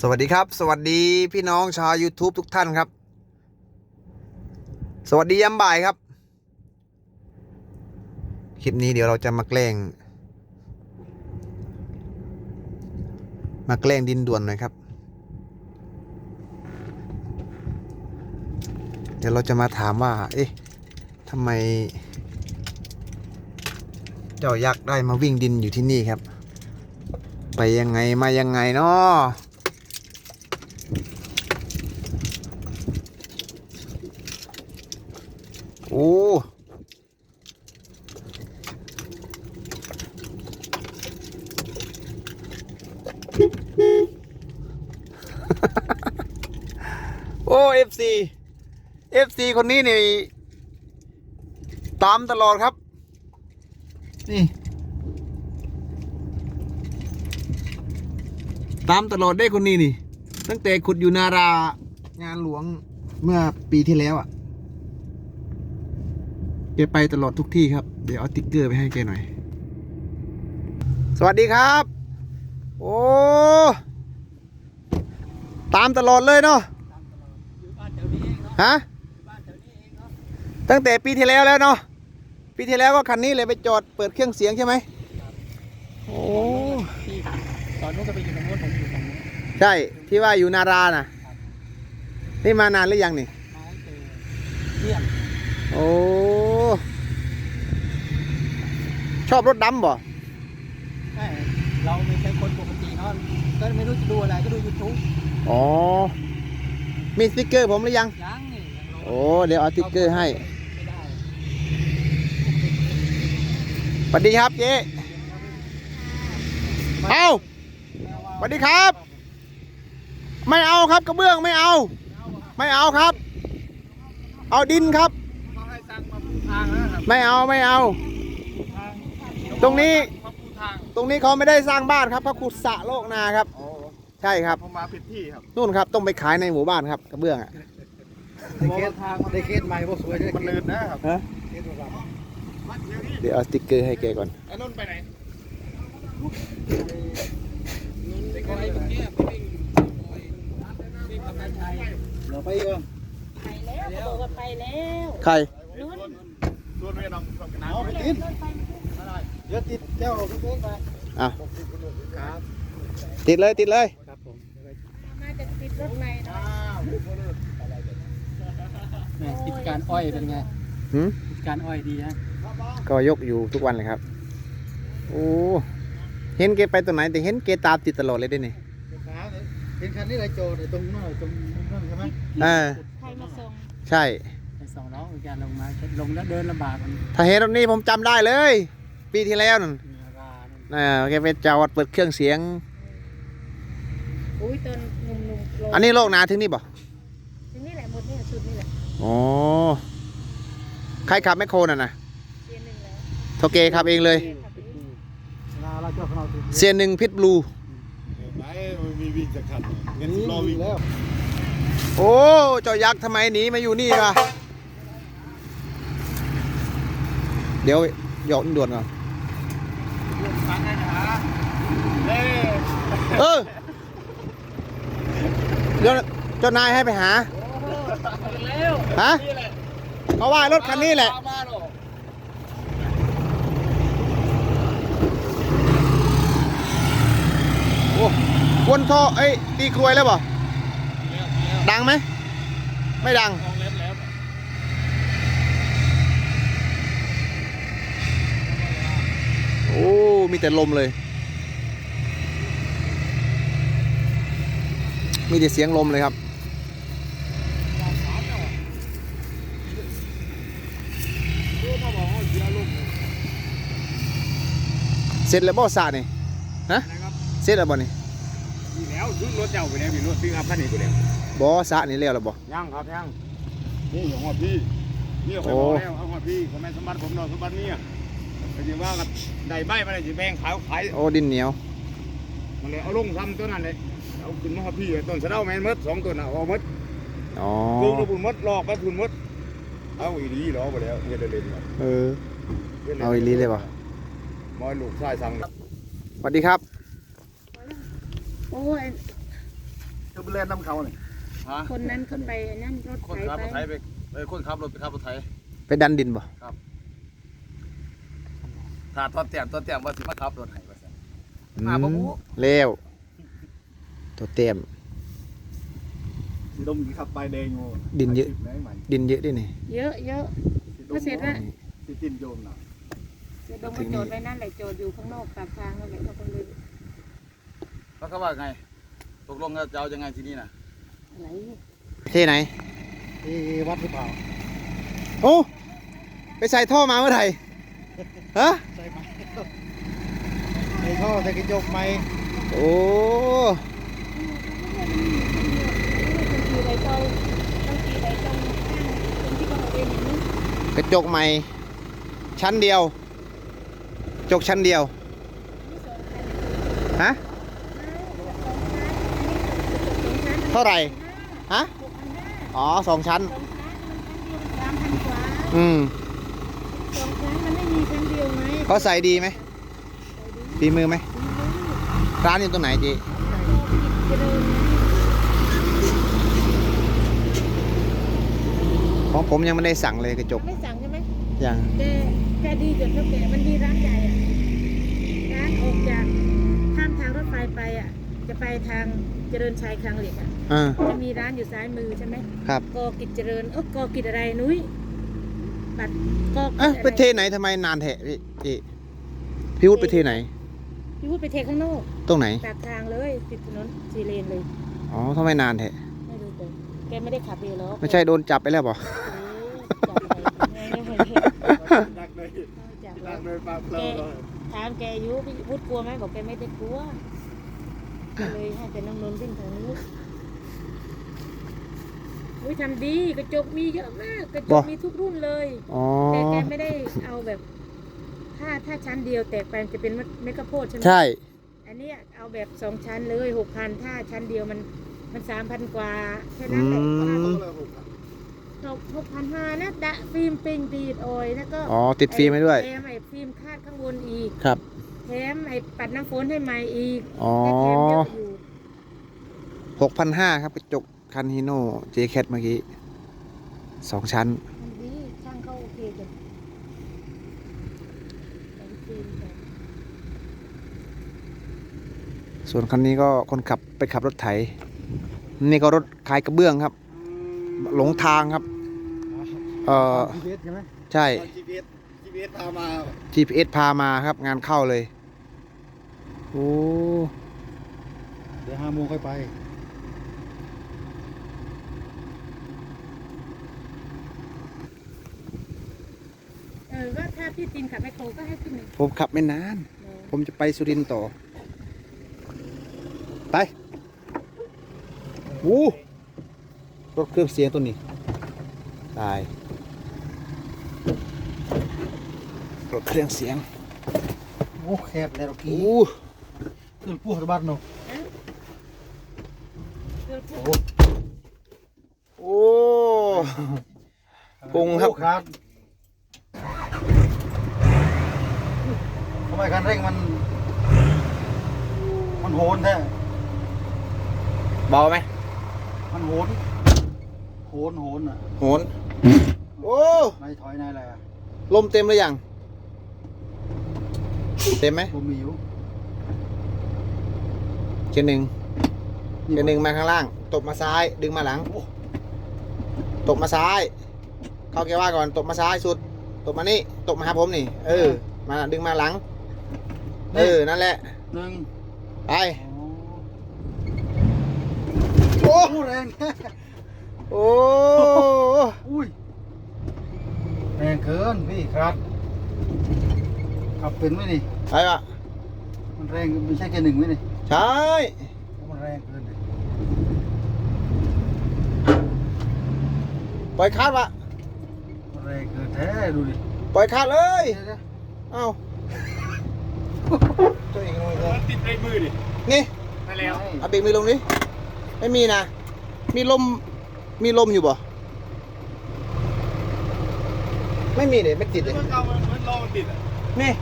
สวัสดีครับ สวัสดีพี่น้องชาว YouTube ทุกท่านครับ สวัสดียามบ่ายครับ คลิปนี้เดี๋ยวเราจะมาแกล้ง มาแกล้งดินด่วนหน่อยครับ เดี๋ยวเราจะมาถามว่า เอ๊ะทำไม เจ้ายักษ์ได้มาวิ่งดินอยู่ที่นี่ครับ ไปยังไงมายังไงเนาะ อ้ โอ้เอฟซีเอฟซีคนนี้นี่ ตามตลอดครับ นี่ ตามตลอดได้คนนี้นี่ ตั้งแต่ขุดอยู่นารา งานหลวงเมื่อปีที่แล้วอะ่ะ แกไปตลอดทุกที่ครับ เดี๋ยวเอาติ๊กเกอร์ไปให้แกหน่อย สวัสดีครับ โอ้ ตามตลอดเลยเนาะฮะตั้งแต่ปีที่แล้วแล้วเนาะปีที่แล้วก็คันนี้เลยไปจอดเปิดเครื่องเสียงใช่ไหมโอ้ตอนนู้นก็ไปอยู่ตรงนู้นผมอยู่ตรงนู้นใช่ที่ว่าอยู่นาราน่ะนี่มานานหรือยังนี่มาตั้งแต่เที่ยงโอ้ ชอบรถดำบ่แม่เราไม่ใช่คนปกติเนาะก็ไม่รู้จะดูอะไรก็ดูยูทูบอ๋อ มีสติกเกอร์ผมหรือยัง ยังนี่ยังรโอ้ เดี๋ยวเอาสติกเกอร์ให้ ไม่ได้สวัสดีครับเจ๊เอาสวัสดีครับ ไม่เอาครับกระเบื้องไม่เอา ไม่เอาครับ เอาดินครับ เขาให้สั่งมาปูทางนะครับ ไม่เอาไม่เอาทาง ตรงนี้มาปูทางตรงนี้เขาไม่ได้สร้างบ้านครับเขาขุดสระโลกนาครับ อ๋อใช่ครับผมมาผิดที่ครับนู่นครับต้องไปขายในหมู่บ้านครับกระเบื้องอะได้เคสทางได้เคสใหม่บ่สวยได้มันลื่นนะครับฮะเคสแบบเดี๋ยวเอาสติกเกอร์ให้แกก่อนไอ้นุ่นไปไหนได้เคสไอ้เมื่อกี้ไปวิ่งวิ่งกับนายชัยเราไปก่อนไปแล้วเขาบอกว่าไปแล้วใครนู้นส่วนไม่ต้องต้องกันนะเอาไปติด เดี๋ยวติดเจ้าพี่เป้งไปอะครับติดเลยติดเลยครับผมน่าจะติดรถในนะแม่ติดการอ้อยเป็นไงหืมติดการอ้อยดีฮะก็ยกอยู่ทุกวันเลยครับโอ้เห็นแกไปตรงไหนแต่เห็นแกตามติดตลอดเลยด้วยนี่เห็นคันนี้ไรโจดตรงนู้นตรงนู้นใช่ไหมเออใครมาส่งใช่ไปส่งน้องการลงมาลงแล้วเดินลำบากมันถ้าเห็นรถนี้ผมจำได้เลย ปีที่แล้วนั่นมีรานั่นเออแกไปจอดเปิดเครื่องเสียง อุ้ยตอนหนุ่มๆโลอันนี้โลกนาถึงนี่บ่ที่นี่แหละหมดนี่สุดนี่แหละอ๋อใครขับแมคโครน่ะนะเซียนหนึ่งแล้วโทเกขับเองเลย ขับไปนี่ราเราเจ้าของเราติดเซียนหนึ่งพิทบลูไหนมันมีวิ่งจะขัดเงินรอวิ่งแล้วโอ้เจ้ายักษ์ทำไมหนีมาอยู่นี่วะเดี๋ยวหยอกด่วนก่อน ฟังได้นะฮะเล่ เออเดี๋ยวเจ้านายให้ไปหา แล้วฮะเขาว่ารถคันนี้แหละมาหรอโอ้วนท่อเอ้ยตีกลวยแล้วบ่ดังไหม ไม่ดัง ลองเล็บแล้วโอ้ มีแต่ลมเลย มีแต่เสียงลมเลยครับ เสร็จแล้วบ่สระนี่ฮะนะครับเสร็จแล้วบ่นี่มีแล้วซื้อรถเจ้าไปแล้วมีรถซื้ออัพคันนี้ไปแล้วบ่สระนี่แล้วแล้วบ่ยังครับยังนี่ของหัวพี่นี่คอยบอกแล้วเอาหัวพี่ผมแม่สมบัติผมนอนสมบัติเนี่ยก็ยังว่ากันได้ใบมาได้สิแบ่งขายขายโอ้ดินเหนียวมันเลยเอาลงทำตัวนั้นเลย เอาขึ้นมาหัวพี่ต้นสะเดาแมนมดสองต้นน่ะเอามดอ๋อคือเราบุญมดหลอกไปบุญมดเอาอีดีหรอไปแล้วเฮ็ดได้เล่นครับเออเอาอีหลีเลยว่ะมอยลูกชายสั่งสวัสดีครับโอ้ยคือไปเล่นน้ำเขาเนี่ยฮะคนนั้นเขาไปนั่นรถคนไถขับรถไถไปไปเอ้ยคนขับรถไปขับรถไถไปดันดินบ่ถ้าตอนเตียมตอนเตียมว่าสิมาขับรถไถว่าซั่นอืมาบ่รู้เร็ว ตัวเต็มสีดมขับไปแดงงูดินเยอะ ไหนใหม่ดินเยอะด้วยนี่ เยอะเยอะ สีดก็เสร็จแล้ว สีตินโยมน่ะจะดมไปโจทย์ไว้นั่นแหละโจทย์อยู่ข้างนอกปากทางนั่นแหละเขาก็เลยแล้วเขาว่าไง ตกลงจะเอายังไงทีนี้น่ะอะไรเท่ไหน ที่วัดหรือเปล่าโอ้ ไปใส่ท่อมาเมื่อไหร่ ฮะ ใช่ไหมใส่ท่อใส่กระจกไหมโอ้บางทีไร ก็บางทีไรตรงข้างตรงที่เขาเอาเองอย่างนี้กระจกใหม่ ชั้นเดียว จกชั้นเดียว ฮะ เท่าไหร่ ฮะ อ๋อสองชั้นสามพันกว่าอืมสองชั้นมันไม่มีชั้นเดียวไหมเขาใส่ดีไหมฝีมือไหม ร้านอยู่ตรงไหนจี เจริญ ของผมยังไม่ได้สั่งเลยกระจกไม่สั่งใช่ไหมยังแกแกดีจนเท่าแกมันมีร้านใหญ่อะร้านออกจากข้ามทางรถไฟไปอะจะไปทางเจริญชัยคลังเหล็กอะอ่าจะมีร้านอยู่ซ้ายมือใช่ไหมครับกอกิจเจริญเออกอกิจอะไรนุ้ยบัตรกอกิจเอ๊ะอะไรไปเทไหนทำไมนานแทะพี่จีพี่วุฒิไปเทไหน พี่พูดไปเทข้างนอก ตรงไหน ปากทางเลยติดถนนสีเลนเลย อ๋อทำไมนานแทะไม่รู้เลย แกไม่ได้ขับเองหรอกไม่ใช่โดนจับไปแล้วบ่เอ๊ะจับไปไม่ไม่ไม่ไม่ดักเลยจับดัแล้กวเลยปลาเพลินเลยถามแกอายุพี่พูดกลัวไหมบอกแกไม่ได้กลัวก็เลยให้แต่น้องนนท์วิ่งทางนี้อุ้ยทำดีกระจกมีเยอะมากกระจบ่กมีทุกรุ่นเลยอ๋อแต่แกไม่ได้เอาแบบ ถ้าถ้าชั้นเดียวแตกไปมันจะเป็นเมกะโพดใช่ไหมใช่ อันเนี้ยเอาแบบสองชั้นเลยหกพันถ้าชั้นเดียวมัน มันสามพันกว่าแค่อืนั้นแหละมหกหกพันห้านะดะฟิล์มปิงดีดออยแล้วก็อ๋อติดฟิล์มให้ด้วย แถมไอ้ฟิล์มคาดข้างบนอีกครับ แถมไอ้ปัดน้ำฝนให้ใหม่อีกอ๋อได้แถมเยอะอยู่หกพันห้าครับกระจกคันฮิโน่เจแคทเมื่อกี้สองชั้น มันดีช่างเขาโอเคจ้ะแต่งฟิล์มจ้ะส่วนคันนี้ก็คนขับไปขับรถไถ นี่ก็รถขายกระเบื้องครับ หลงทางครับ เอ่อจีพีเอสใช่ไหมใช่จีพีเอสจีพีเอสพามา GPS พามาครับ งานเข้าเลยโอ้เดี๋ยวห้าโมงค่อยไปเออว่าถ้าพี่ตินขับไมโครก็ให้ขึ้นหนึ่งผมขับไม่นาน ผมจะไปสุรินทร์ต่อ ไป วู้รถเครื่องเสียงตัวนี้ ตาย รถเครื่องเสียง โอ้แคบเลยเราโอ้กี้ขึ้นพวกระบาดเนาะเดี๋ยวพูดโอ้ปรุงครับโอ้ครับทำไมคันเร่งมัน มันโหนแท้เบาไหม มันโหน โหนโหนอะโหน โอ้นายถอยนายอะไรอะลมเต็มหรือยัง เต็มไหมผมมีอยู่เกียร์หนึ่งเกียร์หนึ่งมาข้างล่าง ตบมาซ้าย ดึงมาหลังโอ้ตบมาซ้าย เข้าเกียร์ว่าก่อน ตบมาซ้ายสุด ตบมานี่ ตบมาหาผมนี่ เออ มาดึงมาหลัง เออ นั่นแหละ หนึ่งไปโอ้ โอ้โหแรงโอ้อุ้ยแรงเกินพี่ครับขับเป็นไหมนี่ไปวะมันแรงไม่ใช่แค่หนึ่งไหมนี่ใช่มันแรงเกินเลยปล่อยคาดวะมันแรงเกินแท้ดูดิปล่อยคาดเลยเดี๋ยวเอ้าตัวเองลงอีกเลยติดในมือดินี่ไปแล้วเอาเบรกมือลงดิ ไม่มีนะ มีลม มีลมอยู่บ่ ไม่มีเลยไม่ติดเลยมันลอยติดอะนี่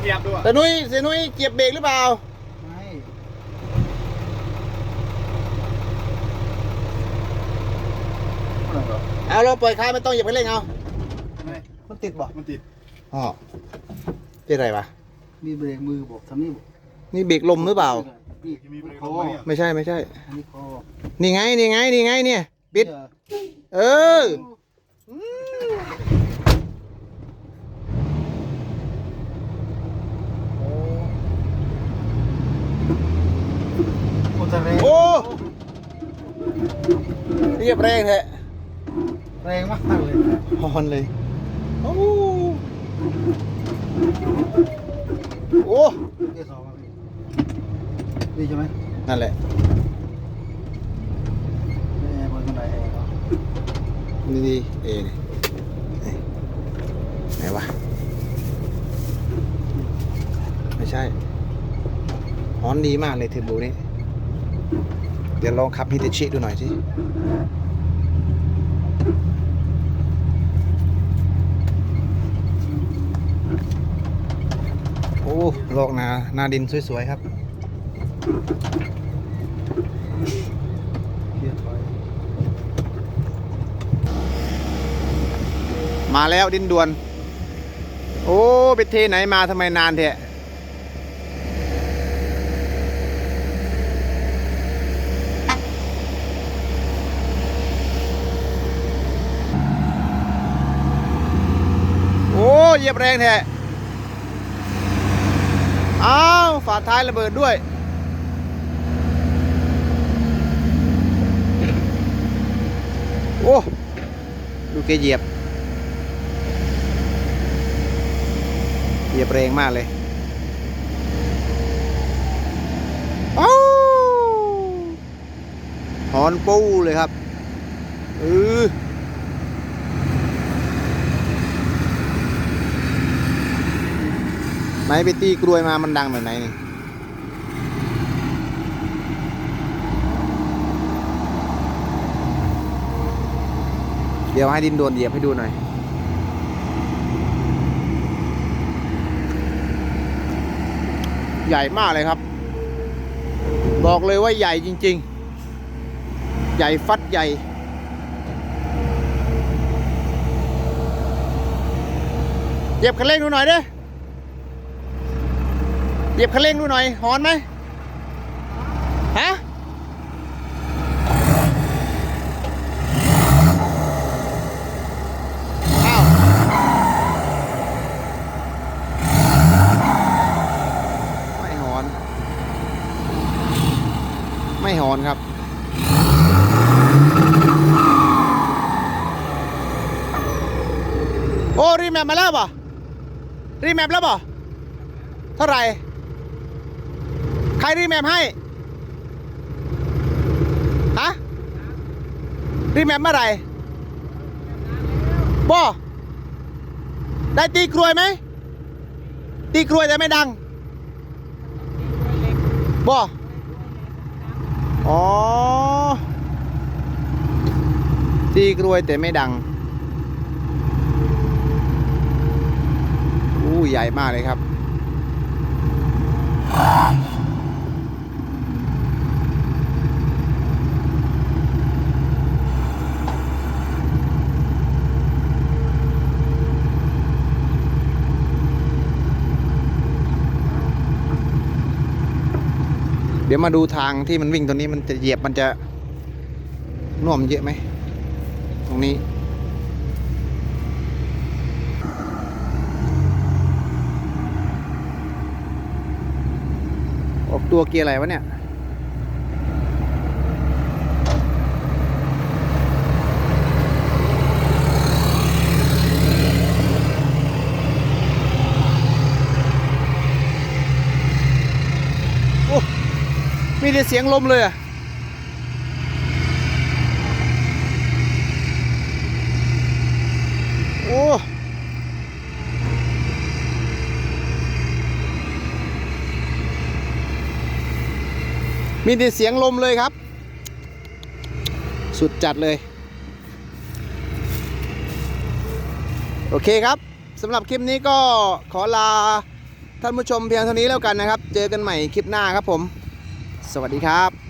เกียบดูอ่แต่นุ้ยเสยนุ้ยเกียบเบรกหรือเปล่า ไม่เอาเราปล่อยคลายไม่ต้องเหยียบคันเร่งเอาไม่มันติดบ่มันติดอ๋อเป็นไรวะมีเบรกมือบอกทำนี่บอกนี่เบรกลมหรือเปล่า นี่มีเบรกคลองไหมเนี่ยไม่ใช่ไม่ใช่ อันนี้คอนี่ไงนี่ไงนี่ไงเนี่ยปิด เออโอ้แต่แรงโอ้เรียบแรงแท้แรงมากเลยฮอนเลย โอ้โอ้ เกียร์สองอะพี่ดีใช่ไหมนั่นแหละไม่แอร์บนกันไหนแอร์เหรอนี่ดีเอนี่ไหนวะไม่ใช่ฮอนดีมากเลยเทอร์โบนี่เดี๋ยวลองขับฮิตาชิดูหน่อยสิโอ้โลกนาหนาดินสวย ๆ ครับเกียร์ถอย มาแล้วดินดวน โอ้ไปเทไหนมาทำไมนานเถอะโอ้เหยียบแรงแท้อ้าวฝาท้ายระเบิดด้วย โอ้ดูแกเหยียบ เหยียบแรงมากเลยเอ้หอนปูเลยครับเออไหนไปตีกลวยมามันดังแบบไหนนี่ เดี๋ยวให้ดินโดนเหยียบให้ดูหน่อย ใหญ่มากเลยครับ บอกเลยว่าใหญ่จริง ๆ ใหญ่ฟัดใหญ่เหยียบคันเร่งดูหน่อยเด้เหยียบคันเร่งดูหน่อยหอนไหมฮะ อ้าว ไม่หอน ไม่หอ นครับ โอ้รีแมปมาแล้วป่ะรีแมปแล้วป่ะเท่าไหร่ ใครรีแมปให้ฮะรีแมปเมื่อไหร่บ่ได้ตีกรวยไหมตีกรวยแต่ไม่ดังบ่ อ๋อ ตีกรวยแต่ไม่ดัง อู้ใหญ่มากเลยครับ ดี๋ยวมาดูทางที่มันวิ่งตรงนี้มันจะเหยียบมันจะน่วมเยอะไหม ตรงนี้ออกตัวเกียร์อะไรวะเนี่ย โอ้ มีแต่เสียงลมเลยอะโอ้มีแต่เสียงลมเลยครับ สุดจัดเลย โอเคครับสำหรับคลิปนี้ก็ขอลาท่านผู้ชมเพียงเท่านี้แล้วกันนะครับ เจอกันใหม่คลิปหน้าครับผม สวัสดีครับ